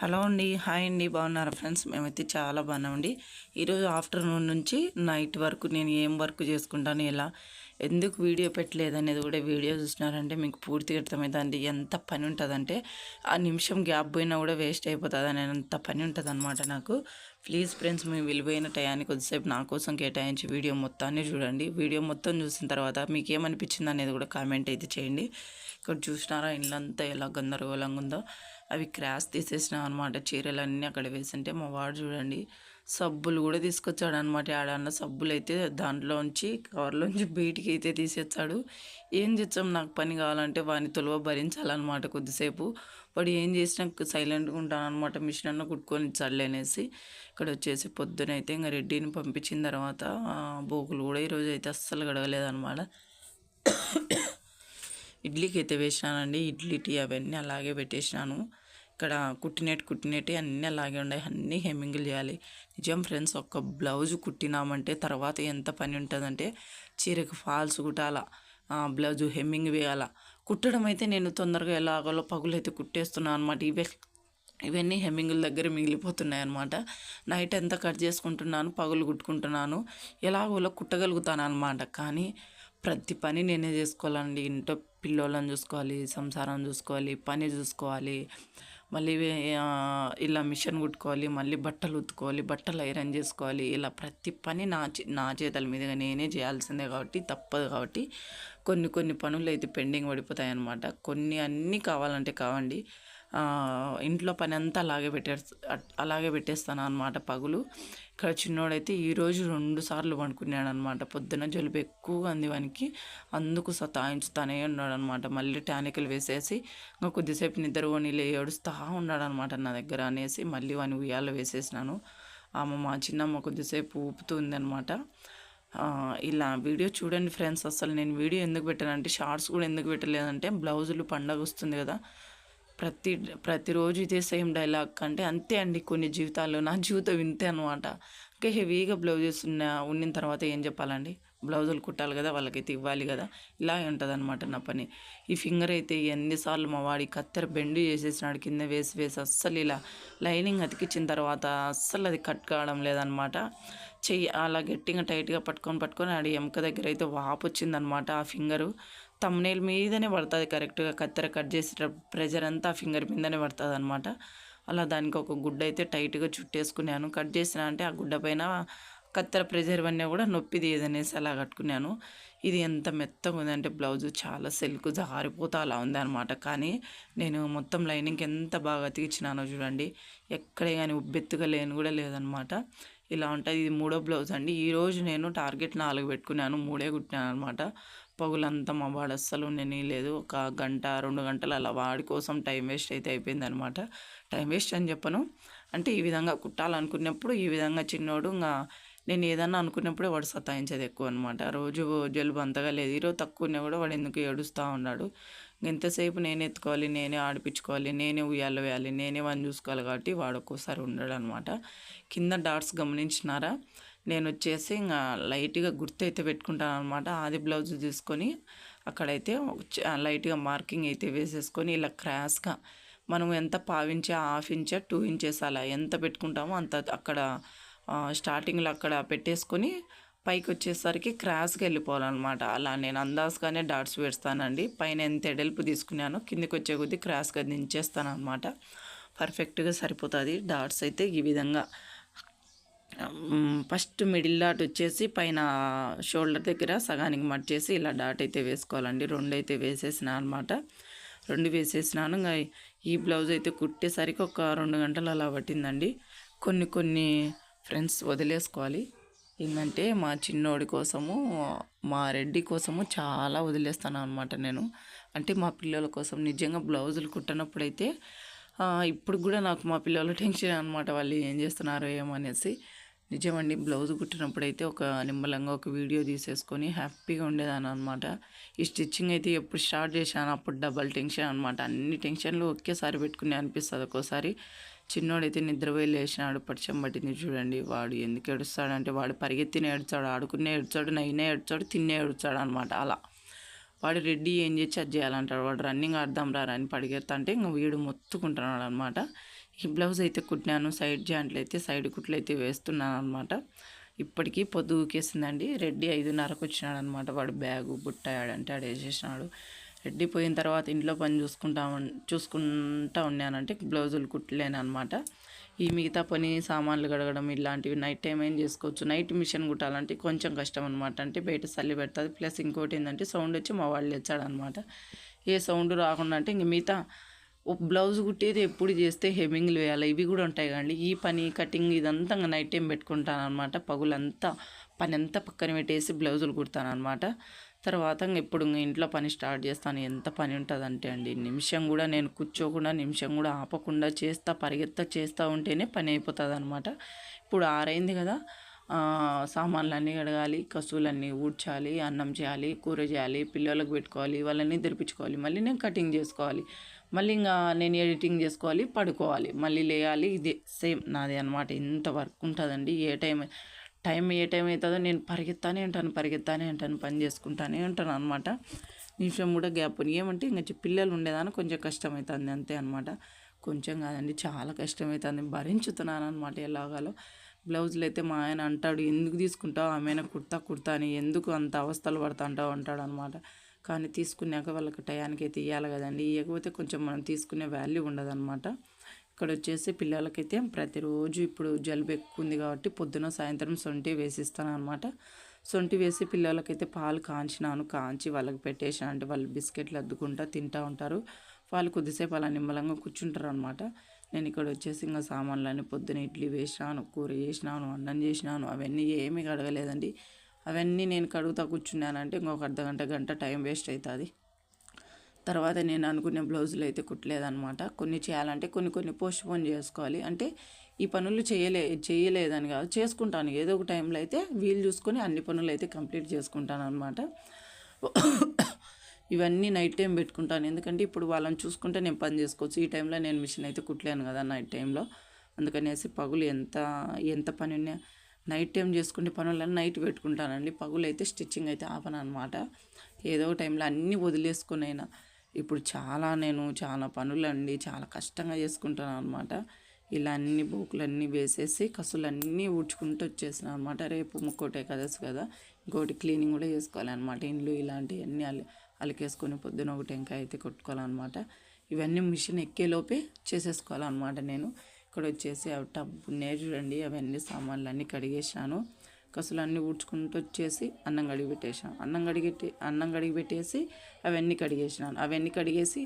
Hello అండి hi అండి బాగున్నారా ఫ్రెండ్స్? మేమైతే చాలా బాగున్నామండి ఈరోజు ఆఫ్టర్నూన్ నుంచి నైట్ వరకు నేను ఏం వర్క్ చేసుకుంటాను ఎలా ఎందుకు వీడియో పెట్టలేదు అనేది కూడా వీడియో చూసినారంటే మీకు పూర్తిగా అర్థమవుతుంది ఎంత పని ఉంటుందంటే ఆ నిమిషం గ్యాప్ పోయినా కూడా వేస్ట్ అయిపోతుంది అని అంత పని ఉంటుంది అనమాట నాకు. ప్లీజ్ ఫ్రెండ్స్ మీ విలువైన టయానికి కొద్దిసేపు నా కోసం కేటాయించి వీడియో మొత్తాన్ని చూడండి. వీడియో మొత్తం చూసిన తర్వాత మీకు ఏమనిపించింది అనేది కూడా కామెంట్ అయితే చేయండి. ఇక్కడ చూసినారా ఇల్లంతా ఎలా గందరగోళంగా ఉందో. అవి క్రాస్ తీసేసిన అనమాట చీరలు అన్నీ అక్కడ వేసింటే మా వాడు చూడండి సబ్బులు కూడా తీసుకొచ్చాడు అనమాట ఆడన్న సబ్బులు అయితే దాంట్లోంచి కవర్లోంచి బయటికి అయితే తీసేచ్చాడు ఏం చేస్తాం నాకు పని కావాలంటే వాని తొలవ భరించాలన్నమాట కొద్దిసేపు వాడు ఏం చేసినా సైలెంట్గా ఉంటాను అనమాట మిషన్ అన్న కుట్టుకొని చల్లనేసి ఇక్కడ వచ్చేసి పొద్దునైతే ఇంకా రెడ్డిని పంపించిన తర్వాత బోకులు కూడా ఈరోజు అయితే అస్సలు గడవలేదన్నమాట ఇడ్లీకి అయితే వేసినానండి. ఇడ్లీ టీ అవన్నీ అలాగే పెట్టేసినాను. ఇక్కడ కుట్టినట్టు కుట్టినట్టు అన్నీ అలాగే ఉన్నాయి. అన్నీ హెమ్మింగ్లు చేయాలి. నిజం ఫ్రెండ్స్ ఒక్క బ్లౌజ్ కుట్టినామంటే తర్వాత ఎంత పని ఉంటుందంటే చీరకు ఫాల్స్ కుట్టాల బ్లౌజ్ హెమ్మింగ్ వేయాల. కుట్టడం అయితే నేను తొందరగా ఎలాగోలో పగులు అయితే కుట్టేస్తున్నాను అనమాట ఇవే ఇవన్నీ హెమ్మింగుల దగ్గర మిగిలిపోతున్నాయి అనమాట నైట్ ఎంత కట్ చేసుకుంటున్నాను పగులు కుట్టుకుంటున్నాను ఎలాగోలో కుట్టగలుగుతాను అనమాట కానీ ప్రతి పని నేనే చేసుకోవాలండి. ఇంట్లో పిల్లోళ్ళని చూసుకోవాలి సంసారం చూసుకోవాలి పని చూసుకోవాలి. మళ్ళీ ఇలా మిషన్ కుట్టుకోవాలి మళ్ళీ బట్టలు ఉతుకోవాలి బట్టలు ఐరన్ చేసుకోవాలి. ఇలా ప్రతి పని నా నా చేతుల మీదుగా నేనే చేయాల్సిందే కాబట్టి తప్పదు కాబట్టి కొన్ని కొన్ని పనులు అయితే పెండింగ్ పడిపోతాయి అన్నమాట కొన్ని అన్నీ కావాలంటే కావండి. ఇంట్లో పని అంతా అలాగే పెట్టే అలాగే పెట్టేస్తాను అనమాట పగులు. ఇక్కడ చిన్నోడైతే ఈరోజు రెండు సార్లు పండుకున్నాడు అనమాట పొద్దున జలుబు ఎక్కువగా అంది వానికి. అందుకు సతాయించుతానే ఉన్నాడు అనమాట మళ్ళీ టానికలు వేసేసి ఇంకా కొద్దిసేపు నిద్ర కొనిలే ఏడుస్తా ఉన్నాడు అనమాట నా దగ్గర అనేసి మళ్ళీ వాని ఉయ్యాలో వేసేసినాను. ఆమె మా చిన్నమ్మ కొద్దిసేపు ఊపుతుంది అనమాట ఇలా వీడియో చూడండి ఫ్రెండ్స్. అసలు నేను వీడియో ఎందుకు పెట్టానంటే షార్ట్స్ కూడా ఎందుకు పెట్టలేదంటే బ్లౌజులు పండగ వస్తుంది కదా. ప్రతి ప్రతిరోజు ఇదే సేమ్ డైలాగ్ అంటే అంతే అండి కొన్ని జీవితాల్లో. నా జీవితం ఇంతే అనమాట ఇంకా హెవీగా బ్లౌజెస్ ఉన్న ఉండిన తర్వాత ఏం చెప్పాలండి? బ్లౌజులు కుట్టాలి కదా వాళ్ళకైతే ఇవ్వాలి కదా. ఇలా ఉంటుంది అనమాట నా పని. ఈ ఫింగర్ అయితే ఎన్నిసార్లు మా వాడి కత్తెర బెండు చేసేసినాడు కింద వేసి వేసి అస్సలు ఇలా లైనింగ్ అతికించిన తర్వాత అస్సలు అది కట్ కావడం లేదనమాట చెయ్యి అలా గట్టిగా టైట్గా పట్టుకొని పట్టుకొని ఆడి ఎముక దగ్గర అయితే వాపు వచ్చిందనమాట ఆ ఫింగరు. తమ్నేల్ మీదనే పడుతుంది కరెక్ట్గా కత్తెర కట్ చేసే ప్రెజర్ అంతా ఫింగర్ మీదనే పడుతుంది అనమాట అలా దానికి ఒక గుడ్డ అయితే టైట్గా చుట్టేసుకున్నాను. కట్ చేసిన అంటే ఆ గుడ్డ పైన కత్తెర ప్రెజర్ అన్నీ కూడా నొప్పి తీయదనేసి అలా కట్టుకున్నాను. ఇది ఎంత మెత్తగా ఉందంటే బ్లౌజ్ చాలా సిల్క్ జారిపోతా అలా ఉంది అనమాట కానీ నేను మొత్తం లైనింగ్కి ఎంత బాగా అతికిచ్చినానో చూడండి. ఎక్కడే కానీ ఉబ్బెత్తుగా లేని కూడా లేదనమాట ఇలా ఉంటుంది. ఇది మూడో బ్లౌజ్ అండి. ఈరోజు నేను టార్గెట్ నాలుగు పెట్టుకున్నాను. మూడే కుట్టినాను అనమాట పగులంతా మా వాడు అస్సలు లేదు ఒక గంట రెండు గంటలు అలా వాడి కోసం టైం వేస్ట్ అయితే అయిపోయింది అనమాట టైం వేస్ట్ అని చెప్పను. అంటే ఈ విధంగా కుట్టాలనుకున్నప్పుడు ఈ విధంగా చిన్నోడు ఇంకా నేను ఏదన్నా అనుకున్నప్పుడే వాడు సతాయించేది ఎక్కువ అనమాట. రోజు జలుబు అంతగా లేదు. ఈరోజు తక్కువ ఉన్నా కూడా వాడు ఎందుకు ఏడుస్తూ ఉన్నాడు? ఎంతసేపు నేనే ఎత్తుకోవాలి నేనే ఆడిపించుకోవాలి నేనే ఉయ్యాలు వేయాలి నేనే వాడిని చూసుకోవాలి కాబట్టి వాడు ఒక్కోసారి ఉండడు అనమాట కింద డాట్స్ గమనించినారా? నేను వచ్చేసి ఇంకా లైట్గా గుర్తు అయితే పెట్టుకుంటాను అనమాట ఆది బ్లౌజ్ తీసుకొని అక్కడైతే లైట్గా మార్కింగ్ అయితే వేసేసుకొని ఇలా క్రాస్గా మనం ఎంత పావించే హాఫ్ ఇంచా టూ ఇంచెస్ అలా ఎంత పెట్టుకుంటామో అంత అక్కడ స్టార్టింగ్లో అక్కడ పెట్టేసుకొని పైకి వచ్చేసరికి క్రాస్గా వెళ్ళిపోవాలన్నమాట అలా నేను అందాజుగానే డాట్స్ వేస్తానండి. పైన ఎంత ఎడల్పు తీసుకున్నానో కిందికి వచ్చే కొద్దీ క్రాస్గా దించేస్తాను అనమాట పర్ఫెక్ట్గా సరిపోతుంది. డాట్స్ అయితే ఈ విధంగా ఫస్ట్ మిడిల్ డాట్ వచ్చేసి పైన షోల్డర్ దగ్గర సగానికి మర్చేసి ఇలా డాట్ అయితే వేసుకోవాలండి. రెండు అయితే వేసేసిన అనమాట రెండు వేసేసినాను. ఇంకా ఈ బ్లౌజ్ అయితే కుట్టేసరికి ఒక రెండు గంటలు అలా పట్టిందండి. కొన్ని కొన్ని ఫ్రెండ్స్ వదిలేసుకోవాలి. ఏంటంటే మా చిన్నోడి కోసము మా రెడ్డి కోసము చాలా వదిలేస్తాను అనమాట నేను. అంటే మా పిల్లల కోసం నిజంగా బ్లౌజులు కుట్టినప్పుడైతే ఇప్పుడు కూడా నాకు మా పిల్లలు టెన్షన్ అనమాట వాళ్ళు ఏం చేస్తున్నారో ఏమో అనేసి. నిజమండి బ్లౌజ్ కుట్టినప్పుడైతే ఒక నిమ్మలంగా ఒక వీడియో తీసేసుకొని హ్యాపీగా ఉండేదాన్ని అనమాట ఈ స్టిచ్చింగ్ అయితే ఎప్పుడు స్టార్ట్ చేశాను అప్పుడు డబల్ టెన్షన్ అనమాట అన్ని టెన్షన్లు ఒకేసారి పెట్టుకుని అనిపిస్తుంది ఒక్కోసారి. చిన్నోడైతే నిద్రపోయి లేచినాడు పరిచయం పట్టింది చూడండి వాడు ఎందుకు ఏడుస్తాడంటే వాడు పరిగెత్తిన ఏడుచాడు ఆడుకునే ఏడుచాడు నైనే ఏడుచాడు తిన్నే ఏడుచాడు అనమాట అలా. వాడు రెడ్డి ఏం చేసి అది చేయాలంటాడు? వాడు రన్నింగ్ ఆడదాం రా అని పడిగెత్తంటే ఇంక ఇంకా వీడు మొత్తుకుంటున్నాడు అనమాట ఈ బ్లౌజ్ అయితే కుట్టినాను సైడ్ జాయింట్లు అయితే సైడ్ కుట్లు అయితే వేస్తున్నాను అనమాట ఇప్పటికీ పొద్దు ఊకేసిందండి. రెడ్డి ఐదున్నరకు వచ్చినాడు అనమాట వాడు బ్యాగు బుట్టాడంటే ఆడు వేసేసినాడు రెడ్డి పోయిన తర్వాత ఇంట్లో పని చూసుకుంటా చూసుకుంటా ఉన్నానంటే బ్లౌజులు కుట్టలేను అనమాట ఈ మిగతా పని సామాన్లు కడగడం ఇలాంటివి నైట్ టైం ఏం చేసుకోవచ్చు? నైట్ మిషన్ కుట్టాలంటే కొంచెం కష్టం అనమాట అంటే బయట చల్లి పెడుతుంది. ప్లస్ ఇంకోటి ఏంటంటే సౌండ్ వచ్చి మా వాళ్ళు తెచ్చాడనమాట ఏ సౌండ్ రాకుండా అంటే ఇంక మిగతా బ్లౌజ్ కుట్టేది ఎప్పుడు చేస్తే హెమ్మింగ్లు వేయాలి ఇవి కూడా ఉంటాయి కానీ ఈ పని కటింగ్ ఇదంతా ఇంకా నైట్ టైం పెట్టుకుంటాను అనమాట పగులంతా పని అంతా పక్కన పెట్టేసి బ్లౌజులు కుడతాను అనమాట తర్వాత ఎప్పుడు ఇంట్లో పని స్టార్ట్ చేస్తాను. ఎంత పని ఉంటుందంటే అండి నిమిషం కూడా నేను కూర్చోకుండా నిమిషం కూడా ఆపకుండా చేస్తా పరిగెత్తా చేస్తూ ఉంటేనే పని అయిపోతుంది అనమాట ఇప్పుడు ఆరైంది కదా సామాన్లన్నీ కడగాలి కసువులన్నీ ఊడ్చాలి అన్నం చేయాలి కూర చేయాలి పిల్లలకు పెట్టుకోవాలి వాళ్ళని తెరిపించుకోవాలి మళ్ళీ నేను కటింగ్ చేసుకోవాలి. మళ్ళీ ఇంకా నేను ఎడిటింగ్ చేసుకోవాలి పడుకోవాలి. మళ్ళీ లేయాలి. ఇది సేమ్ నాది అనమాట ఇంత వర్క్ ఉంటుందండి. ఏ టైం టైం ఏ టైం అవుతుందో నేను పరిగెత్తానే ఉంటాను పరిగెత్తానే ఉంటాను పని చేసుకుంటానే ఉంటాను అనమాట నిమిషం కూడా గ్యాప్ ఏమంటే ఇంకా పిల్లలు ఉండేదాన్ని కొంచెం కష్టమవుతుంది అంతే అనమాట కొంచెం కాదండి చాలా కష్టమవుతుంది భరించుతున్నాను అనమాట ఎలాగాలో. బ్లౌజులు అయితే మా ఆయన అంటాడు ఎందుకు తీసుకుంటావు? ఆమెన కుర్తా కుర్తా అని ఎందుకు అంత అవస్థలు పడుతుంటావు అంటాడు అనమాట కానీ తీసుకున్నాక వాళ్ళకి టయానికి అయితే ఇవ్వాలి కదండి. ఇవ్వకపోతే కొంచెం మనం తీసుకునే వాల్యూ ఉండదన్నమాట. ఇక్కడ వచ్చేసి పిల్లలకైతే ప్రతిరోజు ఇప్పుడు జలుబు ఎక్కువ ఉంది కాబట్టి పొద్దున సాయంత్రం సొంటి వేసిస్తాను అనమాట సొంటి వేసి పిల్లలకైతే పాలు కాంచినాను. కాంచి వాళ్ళకి పెట్టేసాను అంటే వాళ్ళు బిస్కెట్లు అద్దుకుంటా తింటూ ఉంటారు. వాళ్ళు కొద్దిసేపు అలా నిమ్మలంగా కూర్చుంటారు అనమాట నేను ఇక్కడ వచ్చేసి ఇంకా సామాన్లన్నీ పొద్దున ఇడ్లీ వేసినాను కూర చేసినాను అన్నం చేసినాను. అవన్నీ ఏమీ కడగలేదండి అవన్నీ నేను కడుగుతా కూర్చున్నానంటే ఇంకొక అర్ధ గంట గంట టైం వేస్ట్ అవుతుంది తర్వాత నేను అనుకునే బ్లౌజులు అయితే కుట్టలేదనమాట కొన్ని చేయాలంటే కొన్ని కొన్ని పోస్ట్ పోన్ చేసుకోవాలి. అంటే ఈ పనులు చేయలే చేయలేదని కాదు చేసుకుంటాను. ఏదో ఒక టైంలో అయితే వీలు చూసుకొని అన్ని పనులు అయితే కంప్లీట్ చేసుకుంటాను అనమాట ఇవన్నీ నైట్ టైం పెట్టుకుంటాను. ఎందుకంటే ఇప్పుడు వాళ్ళని చూసుకుంటే నేను పని చేసుకోవచ్చు. ఈ టైంలో నేను మిషన్ అయితే కుట్టలేను కదా నైట్ టైంలో. అందుకనేసి పగులు ఎంత ఎంత పని ఉన్నా నైట్ టైం చేసుకునే పనులన్నీ నైట్ పెట్టుకుంటానండి. పగులైతే స్టిచ్చింగ్ అయితే ఆపను అనమాట ఏదో ఒక టైంలో అన్నీ వదిలేసుకుని అయినా ఇప్పుడు చాలా నేను చాలా పనులండి చాలా కష్టంగా చేసుకుంటాను అనమాట ఇలా అన్ని బోకులన్నీ వేసేసి కసులన్నీ ఊడ్చుకుంటూ వచ్చేసిన అనమాట రేపు ముక్కోటే కదసు కదా ఇంకోటి క్లీనింగ్ కూడా చేసుకోవాలన్నమాట ఇండ్లు ఇలాంటివన్నీ అలి అలికేసుకొని పొద్దున ఒక టెంకాయ అయితే కొట్టుకోవాలన్నమాట ఇవన్నీ మిషన్ ఎక్కేలోపే చేసేసుకోవాలన్నమాట నేను. ఇక్కడ వచ్చేసి అవి టబ్ ఉన్నాయి చూడండి అవన్నీ సామాన్లు అన్నీ కడిగేసాను కసులు అన్నీ ఊడ్చుకుంటూ వచ్చేసి అన్నం కడిగి పెట్టేసాను అన్నం కడిగి అన్నం కడిగి పెట్టేసి అవన్నీ కడిగేసినాను. అవన్నీ కడిగేసి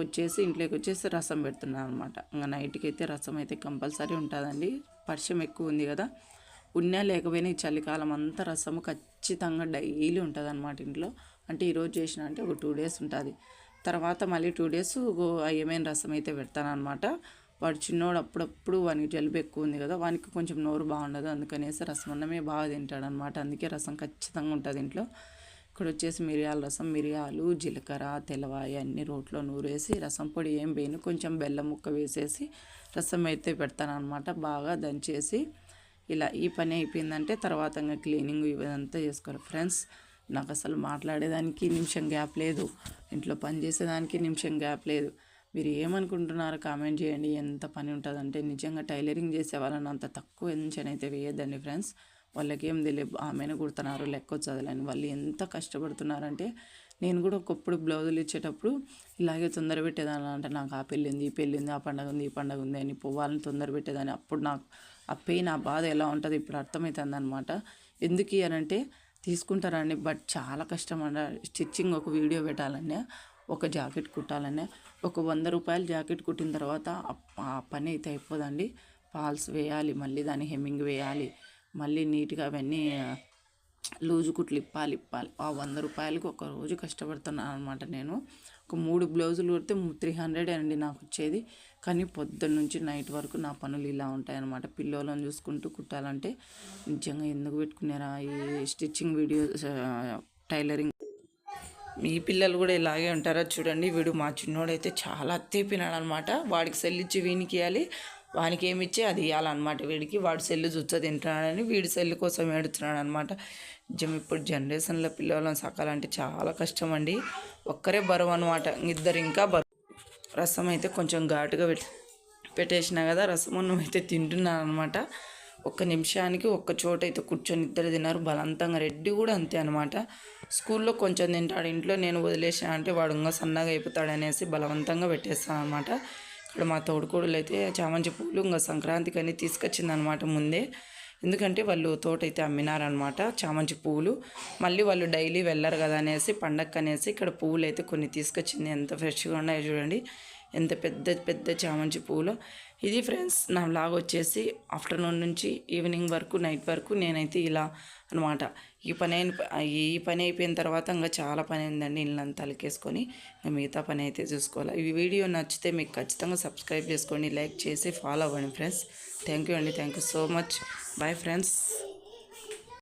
వచ్చేసి ఇంట్లోకి వచ్చేసి రసం పెడుతున్నాను అనమాట ఇంకా నైట్కి అయితే రసం అయితే కంపల్సరీ ఉంటుందండి. పరిచయం ఎక్కువ ఉంది కదా ఉన్నా లేకపోయినా ఈ చలికాలం అంతా రసము ఖచ్చితంగా డైలీ ఉంటుంది అనమాట ఇంట్లో. అంటే ఈరోజు చేసిన అంటే ఒక టూ డేస్ ఉంటుంది. తర్వాత మళ్ళీ టూ డేస్ ఏమైనా రసం అయితే పెడతాను అనమాట వాడు చిన్నోడు అప్పుడప్పుడు వానికి జలుబు ఎక్కువ ఉంది కదా వానికి కొంచెం నోరు బాగుండదు. అందుకనేసి రసం అన్నమే బాగా తింటాడు అనమాట అందుకే రసం ఖచ్చితంగా ఉంటుంది ఇంట్లో ఇక్కడ వచ్చేసి మిరియాల రసం మిరియాలు జీలకర్ర తెల్లవాయి అన్ని రోట్లో నూరేసి రసం పొడి ఏం వేయను. కొంచెం బెల్లం ముక్క వేసేసి రసం అయితే పెడతానమాట బాగా దంచేసి ఇలా ఈ పని అయిపోయిందంటే తర్వాత ఇంకా క్లీనింగ్ ఇదంతా చేసుకోవాలి. ఫ్రెండ్స్ నాకు అసలు మాట్లాడేదానికి నిమిషం గ్యాప్ లేదు. ఇంట్లో పని చేసేదానికి నిమిషం గ్యాప్ లేదు. మీరు ఏమనుకుంటున్నారో కామెంట్ చేయండి. ఎంత పని ఉంటుందంటే నిజంగా టైలరింగ్ చేసే వాళ్ళని అంత తక్కువ ఎంచని అయితే వేయద్దండి ఫ్రెండ్స్. వాళ్ళకి ఏం తెలియదు ఆమెను కుడుతున్నారు లెక్క చదలని వాళ్ళు ఎంత కష్టపడుతున్నారంటే నేను కూడా ఒకప్పుడు బ్లౌజులు ఇచ్చేటప్పుడు ఇలాగే తొందర పెట్టేదాన్ని అంటే నాకు ఆ పెళ్ళి ఉంది ఈ పెళ్ళి ఉంది ఆ పండగ ఉంది ఈ పండగ ఉంది అని పోవాలని తొందర పెట్టేదాన్ని. అప్పుడు నాకు ఆ పెయిన్ ఆ బాధ ఎలా ఉంటుంది ఇప్పుడు అర్థమవుతుంది అనమాట ఎందుకు ఇయ్యనంటే తీసుకుంటారండి బట్ చాలా కష్టం అండి. స్టిచ్చింగ్ ఒక వీడియో పెట్టాలని ఒక జాకెట్ కుట్టాలనే. ఒక వంద రూపాయల జాకెట్ కుట్టిన తర్వాత ఆ- పని అయితే అయిపోదండి. ఫాల్స్ వేయాలి మళ్ళీ దాన్ని హెమ్మింగ్ వేయాలి మళ్ళీ నీట్గా అవన్నీ లూజు కుట్లు ఇప్పాలి ఇప్పాలి. ఆ వంద రూపాయలకు ఒక రోజు కష్టపడుతున్నాను అనమాట నేను. ఒక మూడు బ్లౌజులు కుడితే త్రీ హండ్రెడ్ అండి నాకు వచ్చేది. కానీ పొద్దున్న నుంచి నైట్ వరకు నా పనులు ఇలా ఉంటాయన్నమాట పిల్లోలను చూసుకుంటూ కుట్టాలంటే నిజంగా ఎందుకు పెట్టుకున్నారా? ఈ స్టిచ్చింగ్ వీడియోస్ టైలరింగ్ మీ పిల్లలు కూడా ఇలాగే ఉంటారా చూడండి. వీడు మా చిన్నోడైతే చాలా అత్తేపినాడు అనమాట వాడికి సెల్ ఇచ్చి వీనికి ఇవ్వాలి వానికి ఏమి ఇచ్చి అది ఇవ్వాలన్నమాట వీడికి వాడు సెల్లు చుచ్చ తింటున్నాడని వీడి సెల్లు కోసం ఏడుతున్నాడు అనమాట నిజం ఇప్పుడు జనరేషన్లో పిల్లలను సకాలంటే చాలా కష్టం అండి ఒక్కరే బరువు అనమాట ఇద్దరు ఇంకా బరువు. రసం అయితే కొంచెం ఘాటుగా పెట్టి పెట్టేసిన కదా రసం అయితే తింటున్నాను అనమాట ఒక్క నిమిషానికి ఒక్క చోట అయితే కూర్చొని ఇద్దరు తిన్నారు. బలవంతంగా రెడ్డి కూడా అంతే అనమాట స్కూల్లో కొంచెం తింటాడు. ఇంట్లో నేను వదిలేసా అంటే వాడు ఇంకా సన్నగా అయిపోతాడు అనేసి బలవంతంగా పెట్టేస్తాను అనమాట ఇక్కడ మా తోడుకోడులు అయితే చామంతి పూలు ఇంకా సంక్రాంతికి అని తీసుకొచ్చిందనమాట ముందే. ఎందుకంటే వాళ్ళు తోట అయితే అమ్మినారనమాట చామంతి పువ్వులు మళ్ళీ వాళ్ళు డైలీ వెళ్ళరు కదా అనేసి పండగ అనేసి ఇక్కడ పువ్వులు అయితే కొన్ని తీసుకొచ్చింది. ఎంత ఫ్రెష్గా ఉన్నాయో చూడండి. ఎంత పెద్ద పెద్ద చామంతి పువ్వులు ఇది ఫ్రెండ్స్ నా లాగ్ వచ్చేసి ఆఫ్టర్నూన్ నుంచి ఈవినింగ్ వరకు నైట్ వరకు నేనైతే ఇలా అనమాట ఈ పని అయిన ఈ పని అయిపోయిన తర్వాత ఇంకా చాలా పని అయిందండి ఇల్లంతా అలికేసుకొని ఇంకా మిగతా పని అయితే చూసుకోవాలి. ఈ వీడియో నచ్చితే మీకు ఖచ్చితంగా సబ్స్క్రైబ్ చేసుకోండి లైక్ చేసి ఫాలో అవ్వండి ఫ్రెండ్స్. థ్యాంక్ యూ అండి thank you so much. Bye friends.